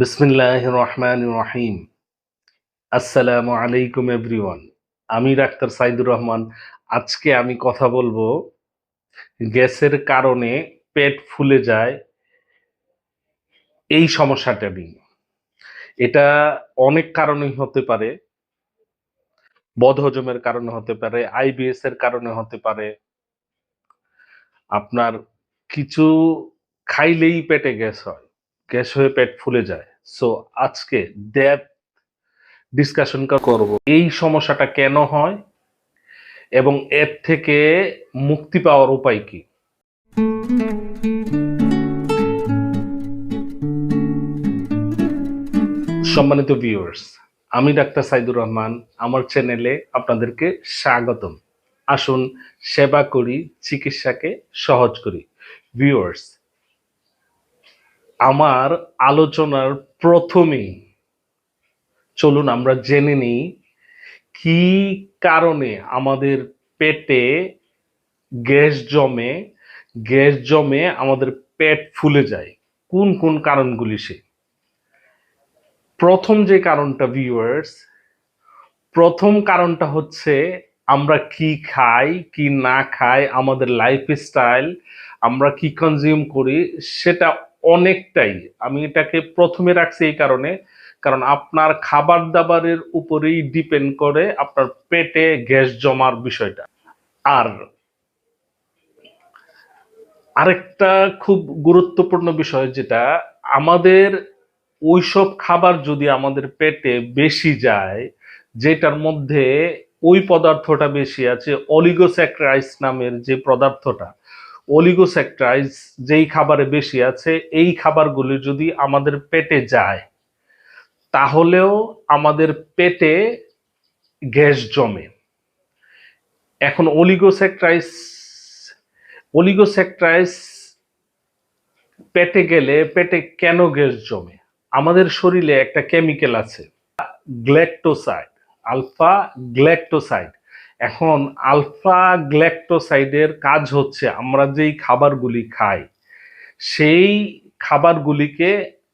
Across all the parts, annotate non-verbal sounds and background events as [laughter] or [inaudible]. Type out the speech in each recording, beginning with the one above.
বিসমিল্লাহ রহমান রহিম। আসসালামু আলাইকুম এভরিওয়ান। আমি ডাক্তার সাইদুর রহমান। আজকে আমি কথা বলব গ্যাসের কারণে পেট ফুলে যায় এই সমস্যাটা নিয়ে। এটা অনেক কারণেই হতে পারে, বদহজমের কারণে হতে পারে আইবিএস এর কারণে হতে পারে। আপনার কিছু খাইলেই পেটে গ্যাস হয়। গ্যাস হয়ে পেট ফুলে যায়। সো আজকে ডেপ ডিসকাশন করব। এই সমস্যাটা কেন হয় এবং এর থেকে মুক্তি পাওয়ার উপায় কি? সম্মানিত ভিউয়ার্স আমি ডাক্তার সাইদুর রহমান। আমার চ্যানেলে আপনাদেরকে স্বাগতম। আসুন সেবা করি, চিকিৎসাকে সহজ করি। ভিউয়ার্স আমার আলোচনার প্রথমেই চলুন আমরা জেনে নিই কি কারণে আমাদের পেটে গ্যাস জমে গ্যাস জমে আমাদের পেট ফুলে যায়? কোন কোন কারণগুলি সে? প্রথম যে কারণটা ভিউয়ার্স প্রথম কারণটা হচ্ছে আমরা কি খাই, কি না খাই, আমাদের লাইফস্টাইল আমরা কি কনজিউম করি, সেটা অনেকটাই। আমি এটাকে প্রথমে রাখছি এই কারণে, কারণ আপনার খাবার দাবারের উপরেই ডিপেন্ড করে আপনার পেটে গ্যাস জমার বিষয়টা। আর আরেকটা খুব গুরুত্বপূর্ণ বিষয় যেটা, আমাদের ওইসব খাবার যদি আমাদের পেটে বেশি যায়, যেটার মধ্যে ওই পদার্থটা বেশি আছে অলিগোস্যাক্রাইস নামের যে পদার্থটা অলিগোস্যাক্রাইজ যেই খাবারে বেশি আছে, এই খাবারগুলি যদি আমাদের পেটে যায়, তাহলেও আমাদের পেটে গ্যাস জমে। এখন অলিগোস্যাক্রাইস অলিগোস্যাক্রাইস পেটে গেলে পেটে কেন গ্যাস জমে? আমাদের শরীরে একটা কেমিক্যাল আছে গ্ল্যাক্টোসাইড আলফা গ্ল্যাক্টোসাইড এখন আলফা গ্ল্যাক্টোসাইডের কাজ হচ্ছে আমরা যেই খাবারগুলি খাই, সেই খাবারগুলিকে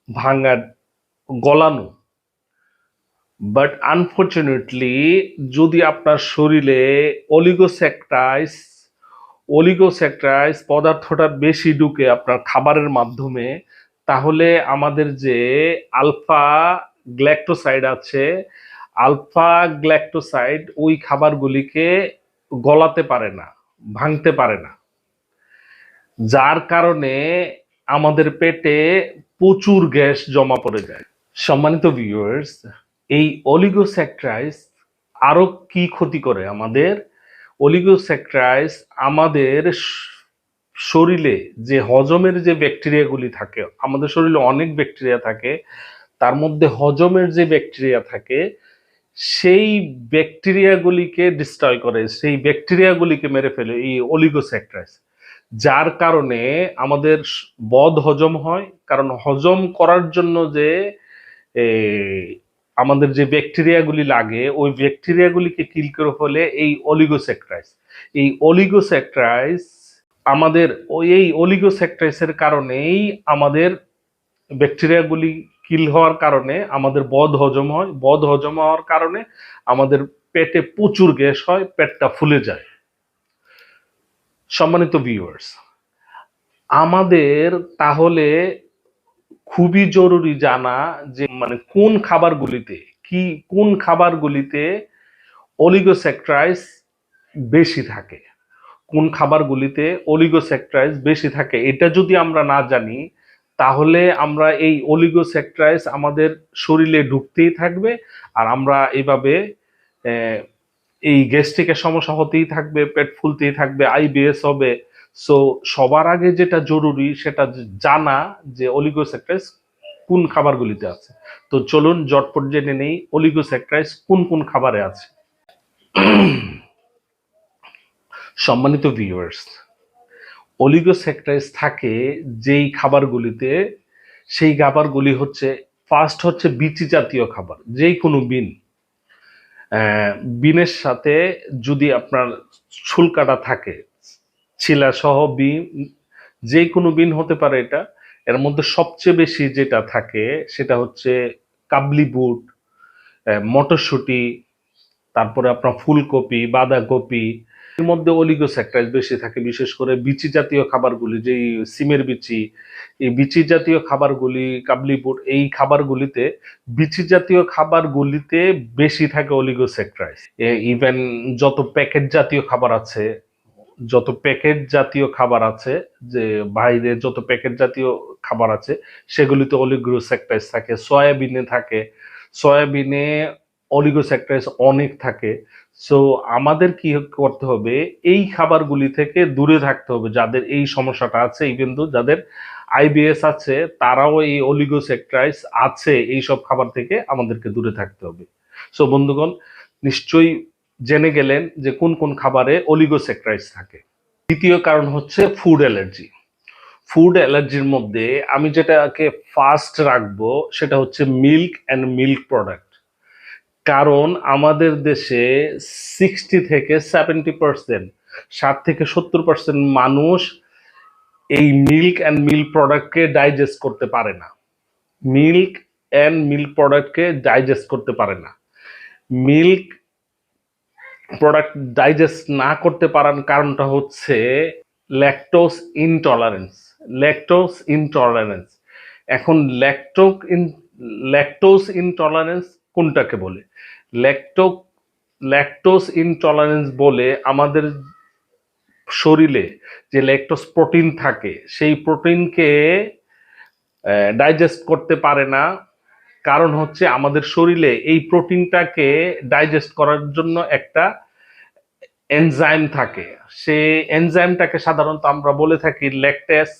ভাঙা, গলানো। বাট আনফর্চুনেটলি যদি আপনার শরীরে অলিগোস্যাক্টাইস অলিগোস্যাক্টাইস পদার্থটা বেশি ঢুকে আপনার খাবারের মাধ্যমে, তাহলে আমাদের যে আলফা গ্ল্যাক্টোসাইড আছে আলফা গ্ল্যাক্টোসাইড ওই খাবারগুলিকে গলাতে পারে না, ভাঙতে পারে না। যার কারণে আমাদের পেটে প্রচুর গ্যাস জমা পড়ে যায়। সম্মানিত ভিউয়ার্স এই অলিগোস্যাক্রাইস আরও কি ক্ষতি করে আমাদের? অলিগোস্যাক্রাইস আমাদের শরীরে যে হজমের যে ব্যাকটেরিয়াগুলি থাকে, আমাদের শরীরে অনেক ব্যাকটেরিয়া থাকে, তার মধ্যে হজমের যে ব্যাকটেরিয়া থাকে সেই ব্যাকটেরিয়াগুলিকে ডিস্ট্রয় করে, সেই ব্যাকটেরিয়াগুলিকে মেরে ফেলে এই অলিগোস্যাক্রাইস যার কারণে আমাদের বদ হজম হয়, কারণ হজম করার জন্য যে আমাদের যে ব্যাকটেরিয়াগুলি লাগে, ওই ব্যাকটেরিয়াগুলিকে কিল করে ফেলে এই অলিগোস্যাক্রাইস এই অলিগোস্যাক্রাইস আমাদের ওই এই অলিগোস্যাক্রাইসের কারণেই আমাদের ব্যাকটেরিয়াগুলি কিল হওয়ার কারণে, আমাদের বদ হজম হয়। বদ হজম হওয়ার কারণে আমাদের পেটে প্রচুর গ্যাস হয়, পেটটা ফুলে যায়। সম্মানিত ভিউয়ার্স আমাদের তাহলে খুবই জরুরি জানা যে মানে কোন খাবারগুলিতে, কি, কোন খাবারগুলিতে অলিগোস্যাক্রাইস বেশি থাকে? কোন খাবারগুলিতে অলিগোস্যাক্রাইস বেশি থাকে? এটা যদি আমরা না জানি তাহলে আমরা এই অলিগোস্যাক্রাইস আমাদের শরীরে ঢুকতেই থাকবে আর আমরা এইভাবে এই গ্যাস্ট্রিকের সমস্যা হতেই থাকবে, পেট ফুলতেই থাকবে আইবিএস হবে। সো সবার আগে যেটা জরুরি সেটা জানা যে অলিগোস্যাক্রাইস কোন খাবারগুলিতে আছে। তো চলুন জটপট জেনে নেই অলিগোস্যাক্রাইস কোন কোন খাবারে আছে। [clears throat] সম্মানিত ভিউয়ার্স অলিগোস্যাক্রাইস থাকে যেই খাবারগুলিতে, সেই খাবারগুলি হচ্ছে ফার্স্ট হচ্ছে বিচি জাতীয় খাবার, যেই কোনো বিন। বিনের সাথে যদি আপনার ছুলকাটা থাকে ছিলা সহ বিন যে কোনো বিন হতে পারে এটা, এর মধ্যে সবচেয়ে বেশি যেটা থাকে সেটা হচ্ছে কাবলি বুট মটরশুঁটি, তারপরে আপনার ফুলকপি, বাঁধাকপি এর মধ্যে অলিগোস্যাক্রাইজ বেশি থাকে, বিশেষ করে বিচি জাতীয় খাবারগুলি, যেই সিমের বিচি, এই বিচি জাতীয় খাবারগুলি, কাবলি বুট, এই খাবারগুলিতে বিচি জাতীয় খাবারগুলিতে বেশি থাকে অলিগোস্যাক্রাইজ ইভেন যত প্যাকেট জাতীয় খাবার আছে, যত প্যাকেট জাতীয় খাবার আছে, যে বাইরে যত প্যাকেট জাতীয় খাবার আছে, সেগুলিতে অলিগোস্যাক্রাইজ থাকে, সয়াবিনে থাকে, সয়াবিনে অলিগোস্যাক্রাইজ অনেক থাকে। সো আমাদের কি করতে হবে? এই খাবারগুলি থেকে দূরে থাকতে হবে, যাদের এই সমস্যাটা আছে কিন্তু যাদের আইবিএস আছে, তারাও এই অলিগোস্যাক্রাইজ আছে এই সব খাবার থেকে আমাদেরকে দূরে থাকতে হবে। সো বন্ধুগণ, নিশ্চয়ই জেনে গেলেন যে কোন কোন খাবারে অলিগোস্যাক্রাইজ থাকে। দ্বিতীয় কারণ হচ্ছে ফুড অ্যালার্জি ফুড অ্যালার্জির মধ্যে আমি যেটাকে ফার্স্ট রাখব, সেটা হচ্ছে মিল্ক অ্যান্ড মিল্ক প্রোডাক্ট কারণ আমাদের দেশে সিক্সটি থেকে সেভেন্টি পার্সেন্ট ষাট থেকে সত্তর পার্সেন্ট মানুষ এই মিল্ক অ্যান্ড মিল্ক প্রোডাক্টকে ডাইজেস্ট করতে পারে না। মিল্ক অ্যান্ড মিল্ক প্রোডাক্টকে ডাইজেস্ট করতে পারে না। মিল্ক প্রোডাক্ট ডাইজেস্ট না করতে পারার কারণটা হচ্ছে ল্যাকটোস ইনটলারেন্স ল্যাকটোস ইনটলারেন্স এখন ল্যাকটোক ইন ল্যাকটোস ইনটলারেন্স কোনটাকে বলে? ল্যাকটো ল্যাকটোস ইনটলারেন্স বলে আমাদের শরীরে যে ল্যাকটোস প্রোটিন থাকে, সেই প্রোটিনকে ডাইজেস্ট করতে পারে না। কারণ হচ্ছে আমাদের শরীরে এই প্রোটিনটাকে ডাইজেস্ট করার জন্য একটা এনজাইম থাকে। সে এনজাইমটাকে সাধারণত আমরা বলে থাকি ল্যাকটেস।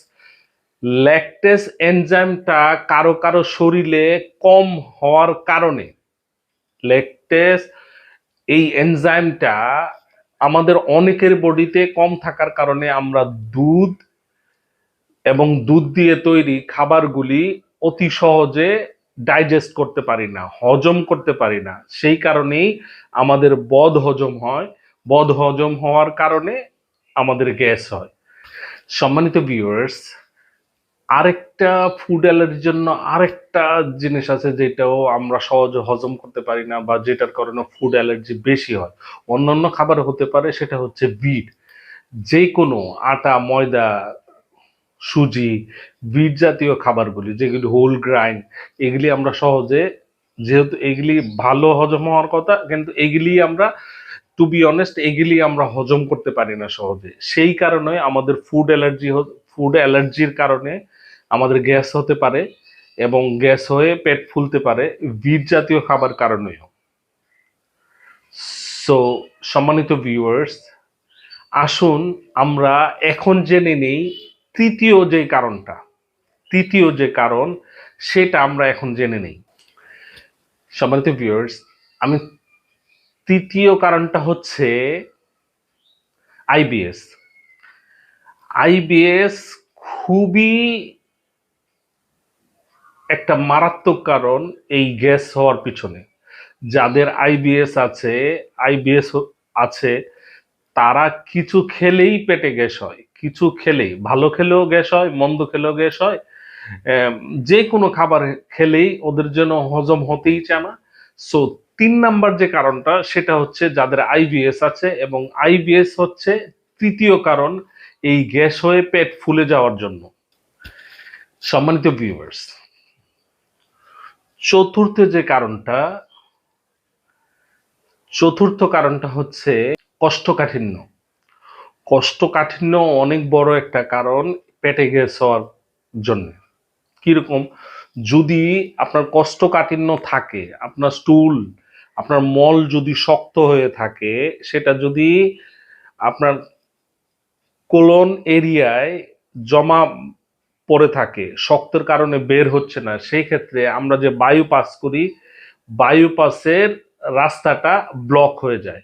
ল্যাকটেস এনজাইমটা কারও কারও শরীরে কম হওয়ার কারণে ল্যাকটেস এই এনজাইমটা আমাদের অনেকের বডিতে কম থাকার কারণে আমরা দুধ এবং দুধ দিয়ে তৈরি খাবারগুলি অতি সহজে ডাইজেস্ট করতে পারি না, হজম করতে পারি না। সেই কারণেই আমাদের বদ হজম হয়। বদ হজম হওয়ার কারণে আমাদের গ্যাস হয়। সম্মানিত ভিউয়ার্স আরেকটা ফুড অ্যালার্জির জন্য আরেকটা জিনিস আছে যেটাও আমরা সহজে হজম করতে পারি না বা যেটার কারণে ফুড অ্যালার্জি বেশি হয়। অন্যান্য খাবার হতে পারে, সেটা হচ্ছে বিট। যে কোনো আটা, ময়দা, সুজি, বিট জাতীয় খাবারগুলি, যেগুলি হোল গ্রাইন এগুলি আমরা সহজে, যেহেতু এগুলি ভালো হজম হওয়ার কথা, কিন্তু এগুলি আমরা টু বি অনেস্ট এগুলি আমরা হজম করতে পারি না সহজে। সেই কারণে আমাদের ফুড অ্যালার্জি ফুড অ্যালার্জির কারণে আমাদের গ্যাস হতে পারে এবং গ্যাস হয়ে পেট ফুলতে পারে বিট জাতীয় খাবার কারণেও সো সম্মানিত ভিউয়ার্স আসুন আমরা এখন জেনে নেই তৃতীয় যে কারণটা। তৃতীয় যে কারণ, সেটা আমরা এখন জেনে নেই। সম্মানিত ভিউয়ার্স আমি তৃতীয় কারণটা হচ্ছে আইবিএস আইবিএস খুবই একটা মারাত্মক কারণ এই গ্যাস হওয়ার পিছনে। যাদের আইবিএস আছে আইবিএস আছে, তারা কিছু খেলেই পেটে গ্যাস হয়, কিছু খেলেই। ভালো খেলেও গ্যাস হয়, মন্দ খেলেও গ্যাস হয়। যে কোনো খাবার খেলেই ওদের জন্য হজম হতেই চায় না। সো, তিন নাম্বার যে কারণটা, সেটা হচ্ছে যাদের আইবিএস আছে এবং আইবিএস হচ্ছে তৃতীয় কারণ এই গ্যাস হয়ে পেট ফুলে যাওয়ার জন্য। সম্মানিত ভিউয়ার্স চতুর্থ যে কারণটা, চতুর্থ কারণটা হচ্ছে কোষ্ঠকাঠিন্য কোষ্ঠকাঠিন্য অনেক বড় একটা কারণ পেটে গ্যাস হওয়ার জন্য। কীরকম? যদি আপনার কোষ্ঠকাঠিন্য থাকে, আপনার স্টুল, আপনার মল যদি শক্ত হয়ে থাকে, সেটা যদি আপনার কোলন এরিয়ায় জমা পড়ে থাকে, শক্তের কারণে বের হচ্ছে না। সেই ক্ষেত্রে আমরা যে বায়ু পাস করি বায়ু পাসের রাস্তাটা ব্লক হয়ে যায়।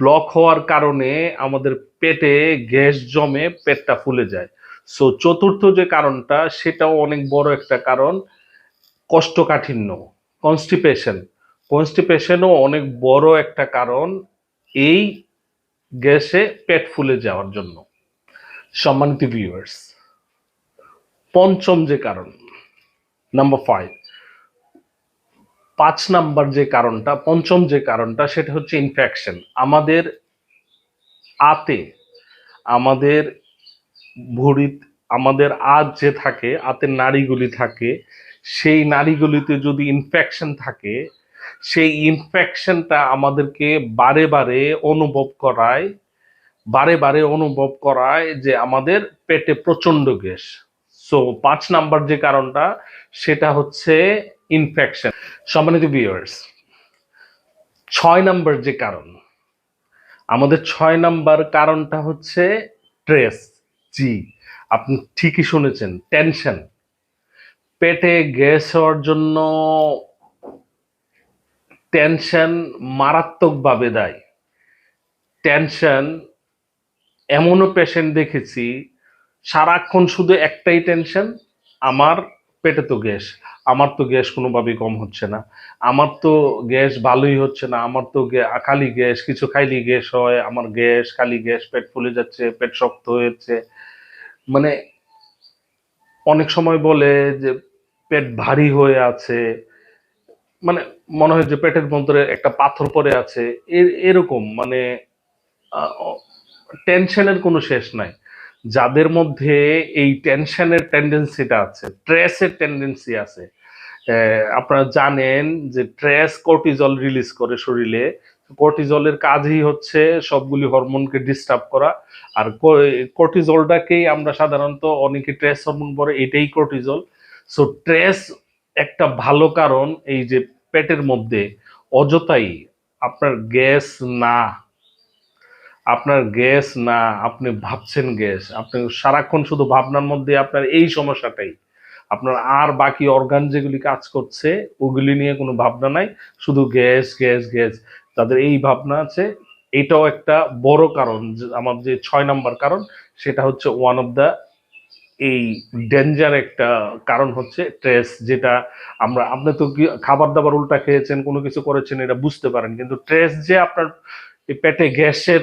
ব্লক হওয়ার কারণে আমাদের পেটে গ্যাস জমে পেটটা ফুলে যায়। সো চতুর্থ যে কারণটা, সেটাও অনেক বড় একটা কারণ কোষ্ঠকাঠিন্য কনস্টিপেশন কনস্টিপেশনও অনেক বড় একটা কারণ এই গ্যাসে পেট ফুলে যাওয়ার জন্য। সম্মানিত ভিউয়ার্স পঞ্চম যে কারণ নাম্বার ফাইভ পাঁচ নাম্বার যে কারণটা, পঞ্চম যে কারণটা, সেটা হচ্ছে ইনফেকশন আমাদের আতে, আমাদের ভুড়ি আমাদের আজ যে থাকে, আতের নাড়িগুলি থাকে, সেই নাড়িগুলিতে যদি ইনফেকশন থাকে, সেই ইনফেকশনটা আমাদেরকে বারে বারে অনুভব করায়, বারে বারে অনুভব করায় যে আমাদের পেটে প্রচণ্ড গ্যাস। সো পাঁচ নাম্বার যে কারণটা, সেটা হচ্ছে ইনফেকশন সম্মানিত ভিউয়ার্স ছয় নাম্বার যে কারণ, আমাদের ছয় নাম্বার কারণটা হচ্ছে স্ট্রেস জি আপনি ঠিকই শুনেছেন টেনশন পেটে গ্যাস হওয়ার জন্য টেনশন মারাত্মকভাবে দেয়। টেনশন এমনও পেশেন্ট দেখেছি সারাক্ষণ শুধু একটাই টেনশন আমার পেটে তো গ্যাস। আমার তো গ্যাস কোনোভাবেই কম হচ্ছে না। আমার তো গ্যাস ভালোই হচ্ছে না। আমার তো খালি গ্যাস, কিছু খাইলি গ্যাস হয়। আমার গ্যাস, খালি গ্যাস, পেট ফুলে যাচ্ছে, পেট শক্ত হয়েছে। মানে অনেক সময় বলে যে পেট ভারী হয়ে আছে। মানে মনে হয় যে পেটের মধ্যে একটা পাথর পড়ে আছে। এরকম মানে টেনশনের কোনো শেষ নাই। যাদের মধ্যে এই টেনশনের টেন্ডেন্সিটা আছে স্ট্রেসের টেন্ডেন্সি আছে আপনারা জানেন যে স্ট্রেস কর্টিজল রিলিজ করে শরীরে। কর্টিজলের কাজই হচ্ছে সবগুলি হরমোনকে ডিস্টার্ব করা। আর কর্টিজলটাকেই আমরা সাধারণত অনেকে ট্রেস হরমোন বলে, এটাই কর্টিজল সো ট্রেস একটা ভালো কারণ এই যে পেটের মধ্যে, অযথাই আপনার গ্যাস না আপনার গ্যাস না, আপনি ভাবছেন গ্যাস আপনি সারাক্ষণ শুধু ভাবনার মধ্যে আপনার এই সমস্যাটাই। আপনার আর বাকি অর্গান যেগুলি কাজ করছে, ওগুলি নিয়ে কোনো ভাবনা নাই। শুধু গ্যাস গ্যাস গ্যাস তাদের এই ভাবনা আছে। এটাও একটা বড় কারণ আমার যে ছয় নম্বর কারণ, সেটা হচ্ছে ওয়ান অফ দ্য এই ডেঞ্জার একটা কারণ হচ্ছে ট্রেস যেটা আমরা, আপনি তো খাবার দাবার উল্টা খেয়েছেন, কোনো কিছু করেছেন, এটা বুঝতে পারেন। কিন্তু ট্রেস যে আপনার পেটে গ্যাসের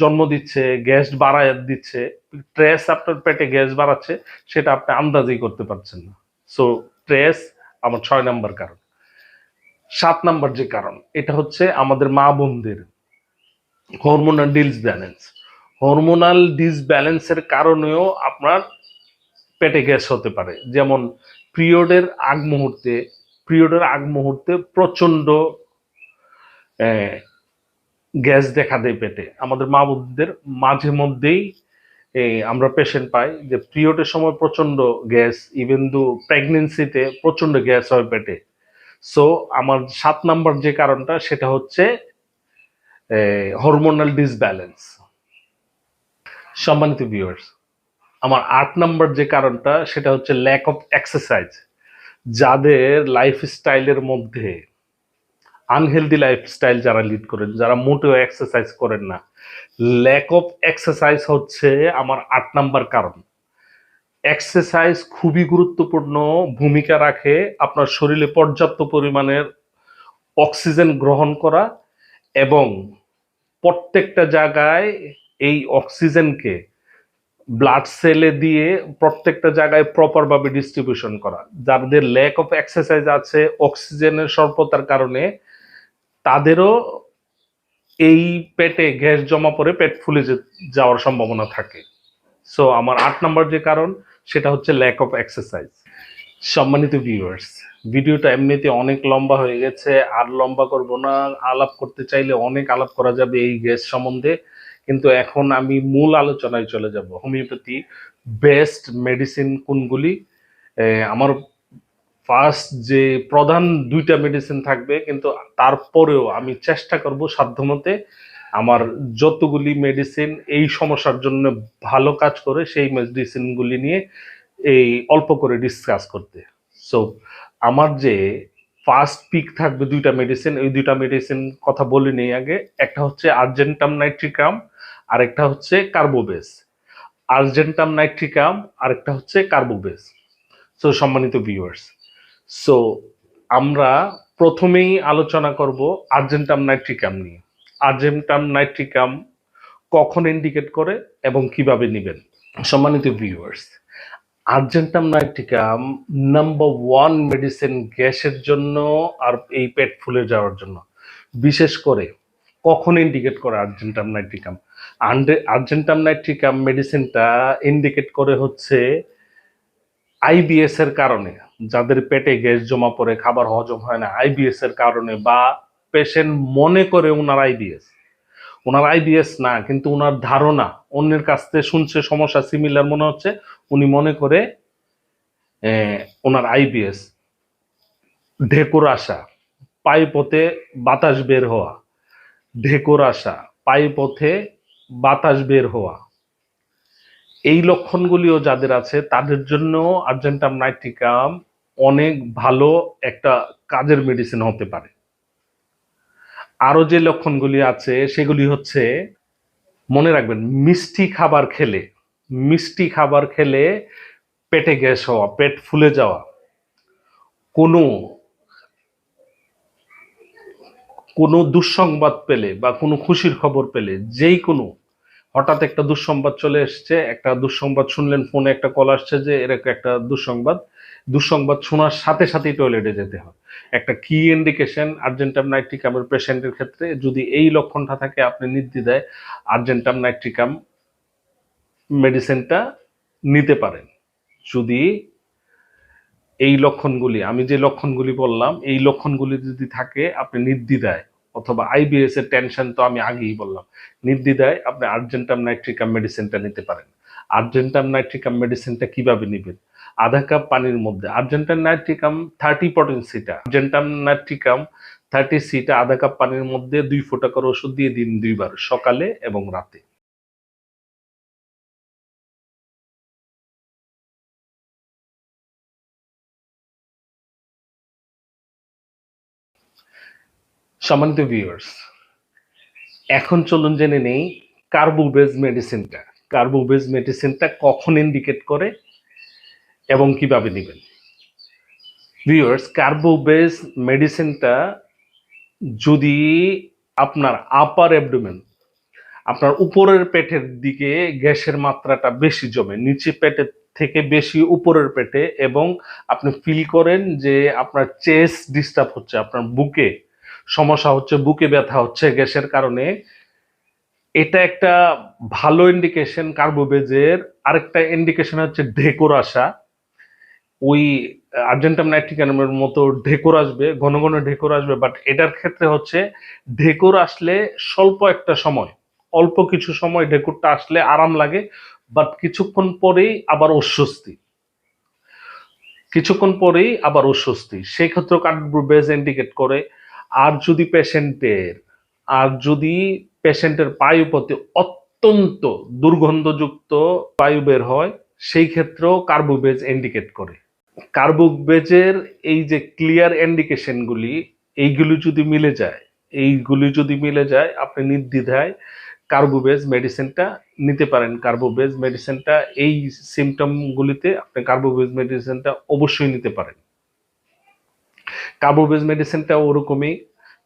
জন্ম দিচ্ছে, গ্যাস বাড়ায় দিচ্ছে, স্ট্রেস আপনার পেটে গ্যাস বাড়াচ্ছে, সেটা আপনি আন্দাজই করতে পারছেন না। সো স্ট্রেস আমার ছয় নাম্বার কারণ। সাত নম্বর যে কারণ, এটা হচ্ছে আমাদের মা বোনদের হরমোনাল ডিসব্যালেন্স হরমোনাল ডিসব্যালেন্সের কারণেও আপনার পেটে গ্যাস হতে পারে। যেমন পিরিয়ডের আগ মুহূর্তে, পিরিয়ডের আগ মুহূর্তে প্রচণ্ড গ্যাস দেখা দেয় পেটে। আমাদের মা বোনদের মাঝে মধ্যেই আমরা পেশেন্ট পাই যে পিরিয়ডের সময় প্রচণ্ড গ্যাস ইভেন দু প্রেগনেন্সিতে প্রচণ্ড গ্যাস হয় পেটে। সো আমার সাত নাম্বার যে কারণটা, সেটা হচ্ছে হরমোনাল ডিসব্যালেন্স সম্মানিত ভিউয়ার্স আমার আট নাম্বার যে কারণটা, সেটা হচ্ছে ল্যাক অফ এক্সারসাইজ যাদের লাইফস্টাইলের মধ্যে আনহেলদি লাইফস্টাইল যারা লিড করেন, যারা মোটেও এক্সারসাইজ করেন না। ল্যাক অফ এক্সারসাইজ হচ্ছে আমার আট নাম্বার কারণ। এক্সারসাইজ খুবই গুরুত্বপূর্ণ ভূমিকা রাখে আপনার শরীরে পর্যাপ্ত পরিমাণের অক্সিজেন গ্রহণ করা এবং প্রত্যেকটা জায়গায় এই অক্সিজেনকে ব্লাড সেলে দিয়ে প্রত্যেকটা জায়গায় প্রপারভাবে ডিস্ট্রিবিউশন করা। যাদের ল্যাক অফ এক্সারসাইজ আছে অক্সিজেনের স্বল্পতার কারণে তাদেরও এই পেটে গ্যাস জমা পড়ে পেট ফুলে যাওয়ার সম্ভাবনা থাকে। সো আমার আট নাম্বার যে কারণ, সেটা হচ্ছে ল্যাক অফ এক্সারসাইজ সম্মানিত ভিউয়ার্স ভিডিওটা এমনিতে অনেক লম্বা হয়ে গেছে, আর লম্বা করব না, আলাপ করতে চাইলে অনেক আলাপ করা যাবে এই গ্যাস সম্বন্ধে। কিন্তু এখন আমি মূল আলোচনায় চলে যাব। হোমিওপ্যাথি বেস্ট মেডিসিন কোনগুলি? আমার ফার্স্ট যে প্রধান দুইটা মেডিসিন থাকবে, কিন্তু তারপরেও আমি চেষ্টা করব সাধ্যমতে আমার যতগুলি মেডিসিন এই সমস্যার জন্য ভালো কাজ করে সেই মেডিসিনগুলি নিয়ে এই অল্প করে ডিসকাস করতে। সো আমার যে ফার্স্ট পিক থাকবে দুইটা মেডিসিন এই দুইটা মেডিসিন কথা বলে নেই আগে। একটা হচ্ছে আর্জেন্টাম নাইট্রিকাম আর একটা হচ্ছে কার্বোবেস আর্জেন্টাম নাইট্রিকাম আর একটা হচ্ছে কার্বোবেস সো সম্মানিত ভিউয়ার্স সো আমরা প্রথমেই আলোচনা করব আর্জেন্টাম নাইট্রিকাম নিয়ে। আর্জেন্টাম নাইট্রিকাম কখন ইন্ডিকেট করে এবং কীভাবে নেবেন? সম্মানিত viewers argentum nitricum number one medicine গ্যাসের জন্য আর এই পেট ফুলে যাওয়ার জন্য। বিশেষ করে কখন ইন্ডিকেট করে আর্জেন্টাম নাইট্রিকাম আর্জেন্টাম নাইট্রিকাম মেডিসিনটা ইন্ডিকেট করে হচ্ছে আইবিএস এর কারণে। যাদের পেটে গ্যাস জমা পড়ে, খাবার হজম হয় না আইবিএস এর কারণে বা পেশেন্ট মনে করে ওনার আইবিএস ওনার আইবিএস না, কিন্তু ওনার ধারণা, অন্যের কাছ থেকে শুনছে, সমস্যা সিমিলার মনে হচ্ছে, উনি মনে করে ওনার আইবিএস ঢেকুর আসা পাইপথে বাতাস বের হওয়া। ঢেকুর আসা পাইপথে বাতাস বের হওয়া। এই লক্ষণগুলিও যাদের আছে, তাদের জন্য আর্জেন্টাম নাইট্রিকাম অনেক ভালো একটা কাজের মেডিসিন হতে পারে। আরও যে লক্ষণগুলি আছে, সেগুলি হচ্ছে, মনে রাখবেন, মিষ্টি খাবার খেলে, মিষ্টি খাবার খেলে পেটে গ্যাস হওয়া, পেট ফুলে যাওয়া, কোনো কোনো দুঃসংবাদ পেলে বা কোনো খুশির খবর পেলে, যেই কোনো, হঠাৎ একটা দুঃসংবাদ চলে এসছে, একটা দুঃসংবাদ শুনলেন, ফোনে একটা কল আসছে যে এরকম একটা দুঃসংবাদ দুঃসংবাদ শোনার সাথে সাথেই টয়লেটে যেতে হয়। একটা কি ইন্ডিকেশন আর্জেন্টাম নাইট্রিকামের পেশেন্টের ক্ষেত্রে যদি এই লক্ষণটা থাকে, আপনি নির্দ্বিধায় আর্জেন্টাম নাইট্রিকাম মেডিসিনটা নিতে পারেন। যদি এই লক্ষণগুলি, আমি যে লক্ষণগুলি বললাম, এই লক্ষণগুলি যদি থাকে, আপনি নির্দ্বিধায়, অথবা আইবিএস এর টেনশন তো আমি আগেই বললাম, নির্দ্বিধায় আপনি আর্জেন্টাম নাইট্রিকাম মেডিসিনটা নিতে পারেন। আর্জেন্টাম নাইট্রিকাম মেডিসিনটা কীভাবে নেবেন? আধা কাপ পানির মধ্যে। আর্জেন্টাম নাইট্রিকাম থার্টি পটেন্সিটা আর্জেন্টাম নাইট্রিকাম থার্টি সিটা আধা কাপ পানির মধ্যে দুই ফোঁটা করে ওষুধ দিয়ে দিন দুইবার, সকালে এবং রাতে। সম্মানিত ভিউয়ার্স এখন চলুন জেনে নেই কার্বোবেজ মেডিসিনটা কার্বোবেজ মেডিসিনটা কখন ইন্ডিকেট করে? এবং কীভাবে নেবেন ভিউয়ার্স কার্বোবেজ মেডিসিনটা যদি আপনার আপার অ্যাবডোমেন আপনার উপরের পেটের দিকে গ্যাসের মাত্রাটা বেশি জমে, নিচে পেটের থেকে বেশি উপরের পেটে এবং আপনি ফিল করেন যে আপনার চেস্ট ডিস্টার্ব হচ্ছে, আপনার বুকে সমস্যা হচ্ছে, বুকে ব্যথা হচ্ছে গ্যাসের কারণে, এটা একটা ভালো ইন্ডিকেশন কার্বোবেজের আরেকটা ইন্ডিকেশন হচ্ছে ঢেকুর আসা। ওই আর্জেন্টাম নাইট্রিকামের মতো ঢেকুর আসবে, ঘন ঘন ঢেকুর আসবে বাট এটার ক্ষেত্রে হচ্ছে ঢেকুর আসলে স্বল্প একটা সময়। অল্প কিছু সময় ঢেকুরটা আসলে আরাম লাগে বাট কিছুক্ষণ পরেই আবার অস্বস্তি। কিছুক্ষণ পরেই আবার অস্বস্তি। সেই ক্ষেত্রে কার্বোবেজ ইন্ডিকেট করে, আর যদি পেশেন্টের, আর যদি পেশেন্টের পায়ুপথে অত্যন্ত দুর্গন্ধযুক্ত বায়ু বের হয়, সেই ক্ষেত্রেও কার্বোবেজ ইন্ডিকেট করে। কার্বোবেজের এই যে ক্লিয়ার ইন্ডিকেশনগুলি এইগুলি যদি মিলে যায়, এইগুলি যদি মিলে যায়, আপনি নির্দ্বিধায় কার্বোবেজ মেডিসিনটা নিতে পারেন। কার্বোবেজ মেডিসিনটা এই সিমটমগুলিতে আপনি কার্বোবেজ মেডিসিনটা অবশ্যই নিতে পারেন। কার্বোবেজ মেডিসিনটা ওরকমই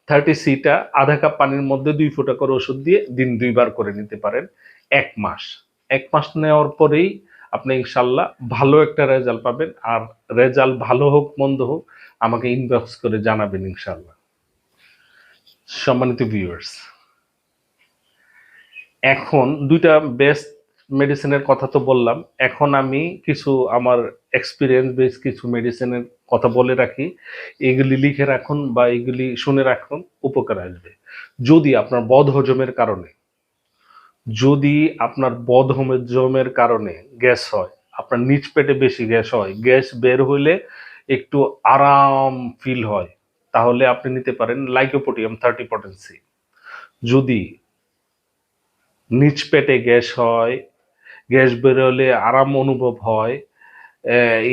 থার্টি সিটা আধা কাপ পানির মধ্যে দুই ফোঁটা করে ওষুধ দিয়ে দিন দুইবার করে নিতে পারেন, এক মাস। এক মাস নেওয়ার পরেই আপনি ইনশাল্লাহ ভালো একটা রেজাল্ট পাবেন। আর রেজাল্ট ভালো হোক, মন্দ হোক, আমাকে ইনবক্স করে জানাবেন ইনশাল্লাহ। সম্মানিত ভিউয়ার্স এখন দুইটা বেস্ট মেডিসিনের কথা তো বললাম। এখন আমি কিছু আমার এক্সপিরিয়েন্স বেস কিছু মেডিসিনের কথা বলে রাখি। এগুলি লিখে রাখুন বা এগুলি শুনে রাখুন, উপকার আসবে। যদি আপনার বদ হজমের কারণে যদি আপনার বদ হজমের কারণে গ্যাস হয়, আপনার নিচ পেটে বেশি গ্যাস হয়, গ্যাস বের হইলে একটু আরাম ফিল হয়, তাহলে আপনি নিতে পারেন লাইকোপোটিয়াম থার্টি পটেন্সি যদি নিচ পেটে গ্যাস হয়, গ্যাস বেরোলে আরাম অনুভব হয়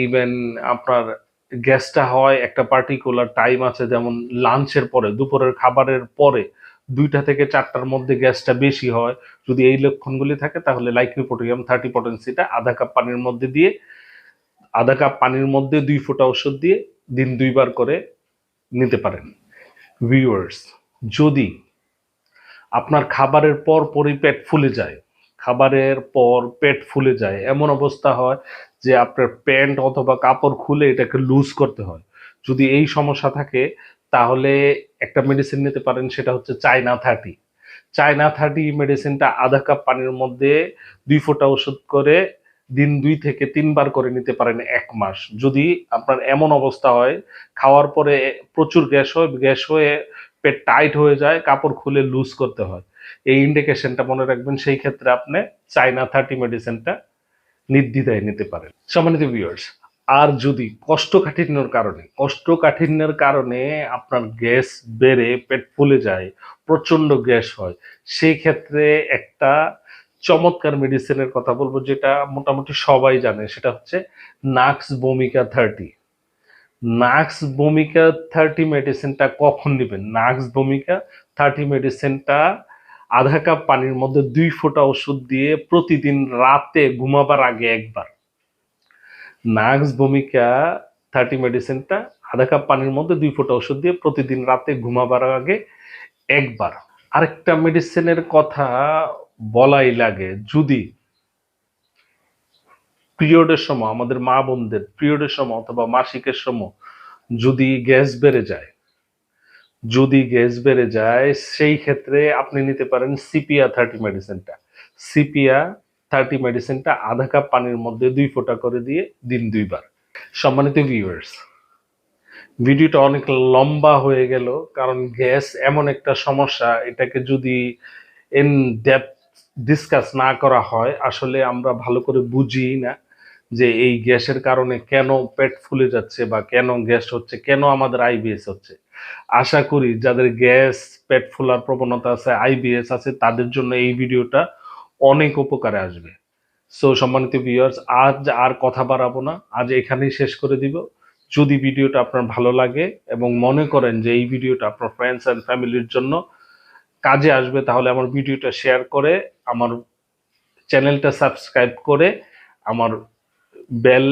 ইভেন আপনার গ্যাসটা হয় একটা পার্টিকুলার টাইম আছে, যেমন লাঞ্চের পরে, দুপুরের খাবারের পরে দুইটা থেকে চারটার মধ্যে গ্যাসটা বেশি হয়। যদি এই লক্ষণগুলি থাকে, তাহলে লাইকোপোটিয়াম থার্টি পটেন্সিটা আধা কাপ পানির মধ্যে দিয়ে, আধা কাপ পানির মধ্যে দুই ফোঁটা ওষুধ দিয়ে দিন দুইবার করে নিতে পারেন। ভিউয়ার্স, যদি আপনার খাবারের পর পরই পেট ফুলে যায়, খাবারের পর পেট ফুলে যায়, এমন অবস্থা হয় যে আপনার প্যান্ট অথবা কাপড় খুলে এটাকে লুজ করতে হয়। যদি এই সমস্যা থাকে তাহলে একটা মেডিসিন নিতে পারেন, সেটা হচ্ছে চায়না থার্টি চায়না থার্টি মেডিসিনটা আধা কাপ পানির মধ্যে দুই ফোঁটা ওষুধ করে দিন দুই থেকে তিনবার করে নিতে পারেন এক মাস। যদি আপনার এমন অবস্থা হয়, খাওয়ার পরে প্রচুর গ্যাস হয়, গ্যাস হয়ে পেট টাইট হয়ে যায়, কাপড় খুলে লুজ করতে হয়। এই ইন্ডিকেশনটা মনে রাখবেন, সেই ক্ষেত্রে আপনি চাইনা থার্টি মেডিসিনটা নির্দ্বিধায় নিতে পারেন। সম্মানিত ভিউয়ার্স আর যদি কোষ্ঠকাঠিন্যর কারণে কোষ্ঠকাঠিন্যের কারণে আপনার গ্যাস বেড়ে পেট ফুলে যায় প্রচণ্ড গ্যাস হয়, সেই ক্ষেত্রে একটা চমৎকার মেডিসিনের কথা বলব যেটা মোটামুটি সবাই জানে, সেটা হচ্ছে নাক্স ভূমিকা থার্টি। নাক্স ভূমিকা থার্টি মেডিসিনটা কখন নেবেন? নাক্স ভূমিকা থার্টি মেডিসিনটা আধা কাপ পানির মধ্যে দুই ফোঁটা ওষুধ দিয়ে প্রতিদিন রাতে ঘুমাবার আগে একবার। নাক্স ভূমিকা থার্টি মেডিসিনটা আধা কাপ পানির মধ্যে দুই ফোঁটা ওষুধ দিয়ে প্রতিদিন রাতে ঘুমাবার আগে একবার। আরেকটা মেডিসিনের কথা বলাই লাগে, যদি পিরিয়ডের সময়, আমাদের মা বোনদের পিরিয়ডের সময় অথবা মাসিকের সময় যদি গ্যাস বেড়ে যায়, যদি গ্যাস বেড়ে যায়, সেই ক্ষেত্রে আপনি নিতে পারেন সিপিয়া থার্টি মেডিসিনটা সিপিয়া থার্টি মেডিসিনটা আধা কাপ পানির মধ্যে দুই ফোঁটা করে দিয়ে দিন দুইবার। সম্মানিত ভিউয়ার্স ভিডিওটা অনেক লম্বা হয়ে গেল, কারণ গ্যাস এমন একটা সমস্যা, এটাকে যদি ইন ডেপথ ডিসকাস না করা হয়, আসলে আমরা ভালো করে বুঝি না যে এই গ্যাসের কারণে কেন পেট ফুলে যাচ্ছে বা কেন গ্যাস হচ্ছে, কেন আমাদের আইবিএস হচ্ছে। আশা করি যাদের গ্যাস পেট ফোলার প্রবণতা আছে আইবিএস আছে, তাদের জন্য এই ভিডিওটা অনেক উপকারে আসবে। সো সম্মানিত ভিউয়ার্স আজ আর কথা বাড়াবো না। আজ এখানেই শেষ করে দিব। যদি ভিডিওটা আপনার ভালো লাগে এবং মনে করেন যে এই ভিডিওটা আপনার ফ্রেন্ডস অ্যান্ড ফ্যামিলির জন্য কাজে আসবে, তাহলে আমার ভিডিওটা শেয়ার করে, আমার চ্যানেলটা সাবস্ক্রাইব করে, আমার বেল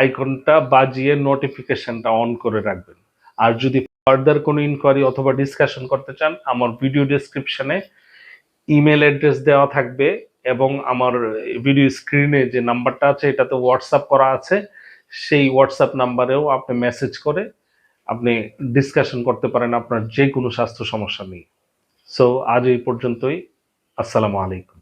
আইকনটা বাজিয়ে নোটিফিকেশনটা অন করে রাখবেন। আর যদি ফার্দার কোনো ইনকোয়ারি অথবা ডিসকাশন করতে চান, আমার ভিডিও ডেসক্রিপশনে ইমেল অ্যাড্রেস দেওয়া থাকবে এবং আমার ভিডিও স্ক্রিনে যে নাম্বারটা আছে, এটাতে হোয়াটসঅ্যাপ করা আছে। সেই হোয়াটসঅ্যাপ নাম্বারেও আপনি মেসেজ করে আপনি ডিসকাশন করতে পারেন আপনার যে কোনো স্বাস্থ্য সমস্যা নেই সো আজ এই পর্যন্তই। আসসালামু আলাইকুম।